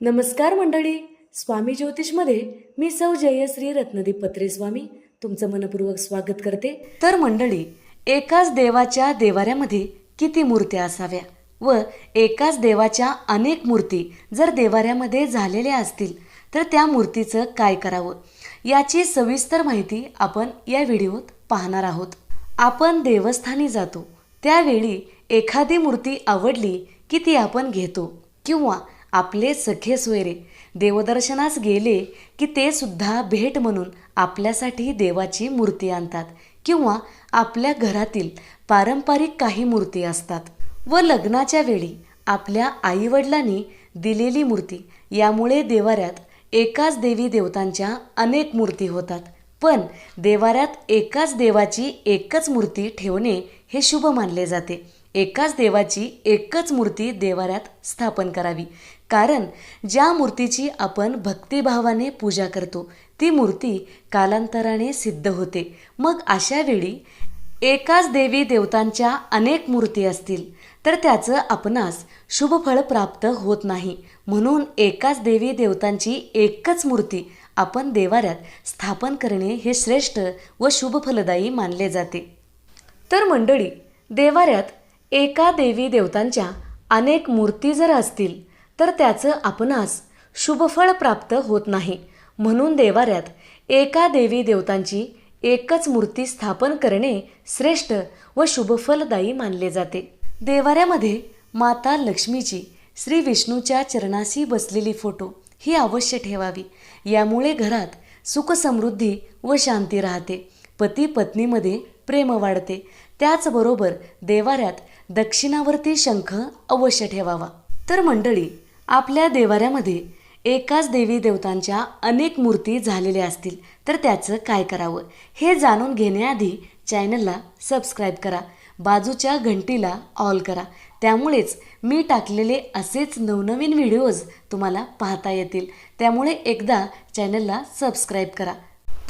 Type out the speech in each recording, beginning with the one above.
नमस्कार मंडळी. स्वामी ज्योतिषमध्ये मी सौ जयश्री रत्नदीप पत्रे स्वामी तुमचं मनपूर्वक स्वागत करते. तर मंडळी एकाच देवाच्या देवाऱ्यामध्ये किती मूर्त्या असाव्या? व एकाच देवाच्या अनेक मूर्ती जर देवाऱ्यामध्ये झालेल्या असतील तर त्या मूर्तीचं काय करावं? याची सविस्तर माहिती आपण या व्हिडिओत पाहणार आहोत. आपण देवस्थानी जातो. त्यावेळी एखादी मूर्ती आवडली की ती आपण घेतो. किंवा आपले सखे सोयरे देवदर्शनास गेले की ते सुद्धा भेट म्हणून आपल्यासाठी देवाची मूर्ती आणतात किंवा आपल्या घरातील पारंपरिक काही मूर्ती असतात. व लग्नाच्या वेळी आपल्या आईवडिलांनी दिलेली मूर्ती यामुळे देवाऱ्यात एकाच देवी देवतांच्या अनेक मूर्ती होतात. पण देवाऱ्यात एकाच देवाची एकच मूर्ती ठेवणे हे शुभ मानले जाते. एकाच देवाची एकच मूर्ती देवाऱ्यात स्थापन करावी. कारण ज्या मूर्तीची आपण भक्तिभावाने पूजा करतो ती मूर्ती कालांतराने सिद्ध होते. मग अशा वेळी एकाच देवी देवतांच्या अनेक मूर्ती असतील तर त्याचं आपणास शुभफळ प्राप्त होत नाही. म्हणून एकाच देवी देवतांची एकच मूर्ती आपण देवाऱ्यात स्थापन करणे हे श्रेष्ठ व शुभफलदायी मानले जाते. तर मंडळी देवाऱ्यात एका देवी देवतांच्या अनेक मूर्ती जर असतील तर त्याचं आपणास शुभफळ प्राप्त होत नाही. म्हणून देवाऱ्यात एका देवी देवतांची एकच मूर्ती स्थापन करणे श्रेष्ठ व शुभफलदायी मानले जाते. देवाऱ्यामध्ये माता लक्ष्मीची श्री विष्णूच्या चरणाशी बसलेली फोटो ही अवश्य ठेवावी. यामुळे घरात सुखसमृद्धी व शांती राहते. पती पत्नीमध्ये प्रेम वाढते. त्याचबरोबर देवाऱ्यात दक्षिणावर्ती शंख अवश्य ठेवावा. तर मंडळी आपल्या देवाऱ्यामध्ये एकाच देवी देवतांच्या अनेक मूर्ती झालेल्या असतील तर त्याचं काय करावं? हे जाणून घेण्याआधी चॅनलला सबस्क्राईब करा. बाजूच्या घंटीला ऑल करा. त्यामुळेच मी टाकलेले असेच नवनवीन व्हिडिओज तुम्हाला पाहता येतील. त्यामुळे एकदा चॅनलला सबस्क्राईब करा.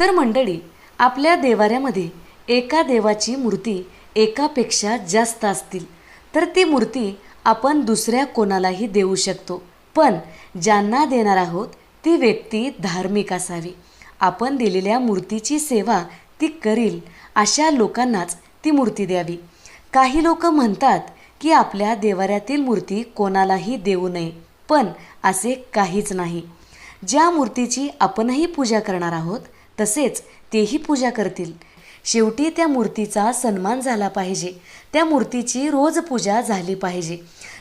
तर मंडळी आपल्या देवाऱ्यामध्ये एका देवाची मूर्ती एकापेक्षा जास्त असतील तर ती मूर्ती आपण दुसऱ्या कोणालाही देऊ शकतो. पण ज्यांना देणार आहोत ती व्यक्ती धार्मिक असावी. आपण दिलेल्या मूर्तीची सेवा ती करील अशा लोकांनाच ती मूर्ती द्यावी. काही लोक म्हणतात की आपल्या देवाऱ्यातील मूर्ती कोणालाही देऊ नये पण असे काहीच नाही. ज्या मूर्तीची आपणही पूजा करणार आहोत तसेच तेही पूजा करतील. शेवटी त्या मूर्तीचा सन्मान झाला पाहिजे. त्या मूर्तीची रोज पूजा झाली पाहिजे.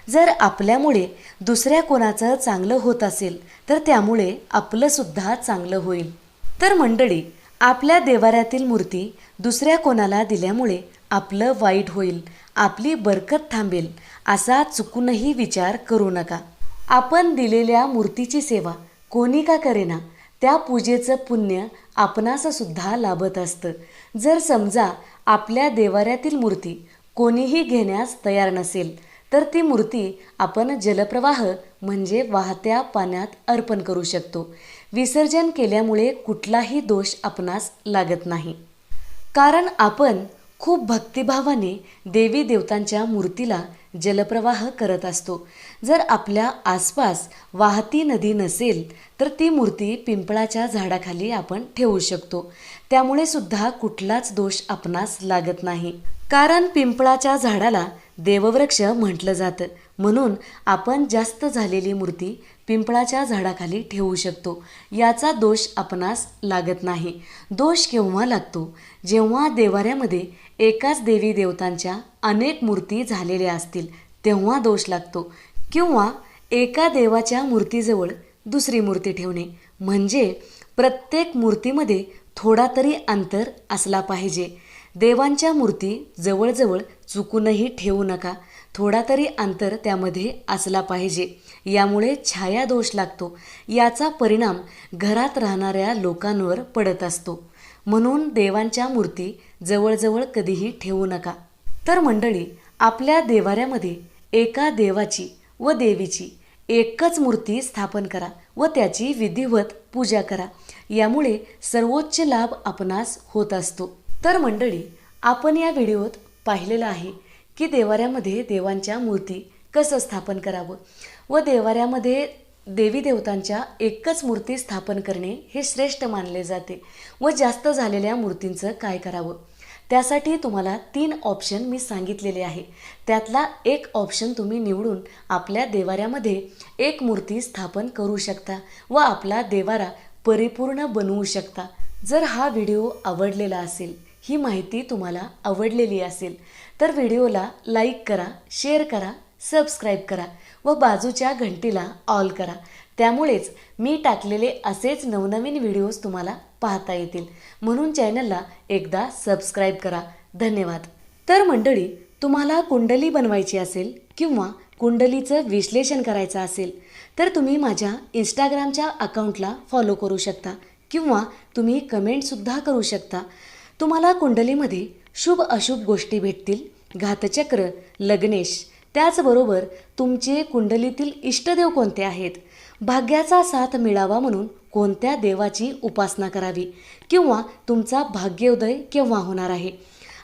जर आपल्यामुळे दुसऱ्या कोणाचं चांगलं होत असेल तर त्यामुळे आपलंसुद्धा चांगलं होईल. तर मंडळी आपल्या देवाऱ्यातील मूर्ती दुसऱ्या कोणाला दिल्यामुळे आपलं वाईट होईल आपली बरकत थांबेल असा चुकूनही विचार करू नका. आपण दिलेल्या मूर्तीची सेवा कोणी का करेना त्या पूजेचं पुण्य आपणाससुद्धा लाभत असतं. जर समजा आपल्या देवाऱ्यातील मूर्ती कोणीही घेण्यास तयार नसेल तर ती मूर्ती आपण जलप्रवाह म्हणजे वाहत्या पाण्यात अर्पण करू शकतो. विसर्जन केल्यामुळे कुठलाही दोष आपणास लागत नाही. कारण आपण खूप भक्तिभावाने देवी देवतांच्या मूर्तीला जलप्रवाह करत असतो. जर आपल्या आसपास वाहती नदी नसेल तर ती मूर्ती पिंपळाच्या झाडाखाली आपण ठेवू शकतो. त्यामुळे सुद्धा कुठलाच दोष आपणास लागत नाही. कारण पिंपळाच्या झाडाला देववृक्ष म्हटलं जातं. म्हणून आपण जास्त झालेली मूर्ती पिंपळाच्या झाडाखाली ठेवू शकतो. याचा दोष आपणास लागत नाही. दोष केव्हा लागतो? जेव्हा देवाऱ्यामध्ये एकाच देवी देवतांच्या अनेक मूर्ती झालेल्या असतील तेव्हा दोष लागतो. किंवा एका देवाच्या मूर्तीजवळ दुसरी मूर्ती ठेवणे. म्हणजे प्रत्येक मूर्तीमध्ये थोडा तरी अंतर असला पाहिजे. देवांच्या मूर्ती जवळजवळ चुकूनही ठेवू नका. थोडा तरी अंतर त्यामध्ये असला पाहिजे. यामुळे छाया दोष लागतो. याचा परिणाम घरात राहणाऱ्या लोकांवर पडत असतो. म्हणून देवांच्या मूर्ती जवळजवळ कधीही ठेवू नका. तर मंडळी आपल्या देवाऱ्यामध्ये एका देवाची व देवीची एकच मूर्ती स्थापन करा व त्याची विधिवत पूजा करा. यामुळे सर्वोच्च लाभ आपणास होत असतो. तर मंडळी आपण या व्हिडिओत पाहिलेलं आहे की देवाऱ्यामध्ये देवांच्या मूर्ती कसं स्थापन करावं व देवाऱ्यामध्ये देवी देवतांच्या एकच मूर्ती स्थापन करणे हे श्रेष्ठ मानले जाते व जास्त झालेल्या मूर्तींचं काय करावं? त्यासाठी तुम्हाला तीन ऑप्शन मी सांगितलेले आहे. त्यातला एक ऑप्शन तुम्ही निवडून आपल्या देवाऱ्यामध्ये एक मूर्ती स्थापन करू शकता व आपला देवारा परिपूर्ण बनवू शकता. जर हा व्हिडिओ आवडलेला असेल ही माहिती तुम्हाला आवडलेली असेल तर व्हिडिओला लाईक करा शेअर करा सबस्क्राईब करा व बाजूच्या घंटीला ऑल करा. त्यामुळेच मी टाकलेले असेच नवनवीन व्हिडिओज तुम्हाला पाहता येतील. म्हणून चॅनलला एकदा सबस्क्राईब करा. धन्यवाद. तर मंडळी तुम्हाला कुंडली बनवायची असेल किंवा कुंडलीचं विश्लेषण करायचं असेल तर तुम्ही माझ्या इंस्टाग्रामच्या अकाउंटला फॉलो करू शकता किंवा तुम्ही कमेंटसुद्धा करू शकता. तुम्हाला कुंडलीमध्ये शुभ अशुभ गोष्टी भेटतील. घातचक्र लग्नेश त्याचबरोबर तुमचे कुंडलीतील इष्टदेव कोणते आहेत? भाग्याचा साथ मिळावा म्हणून कोणत्या देवाची उपासना करावी? किंवा तुमचा भाग्योदय केव्हा होणार आहे?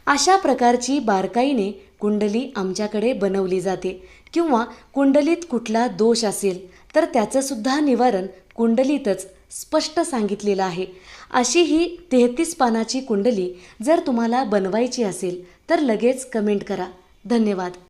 अशा प्रकारची बारकाईने कुंडली आमच्याकडे बनवली जाते. किंवा कुंडलीत कुठला दोष असेल तर त्याचंसुद्धा निवारण कुंडलीतच स्पष्ट सांगितलेलं आहे. अशी ही तेहतीस पानाची कुंडली जर तुम्हाला बनवायची असेल तर लगेच कमेंट करा. धन्यवाद.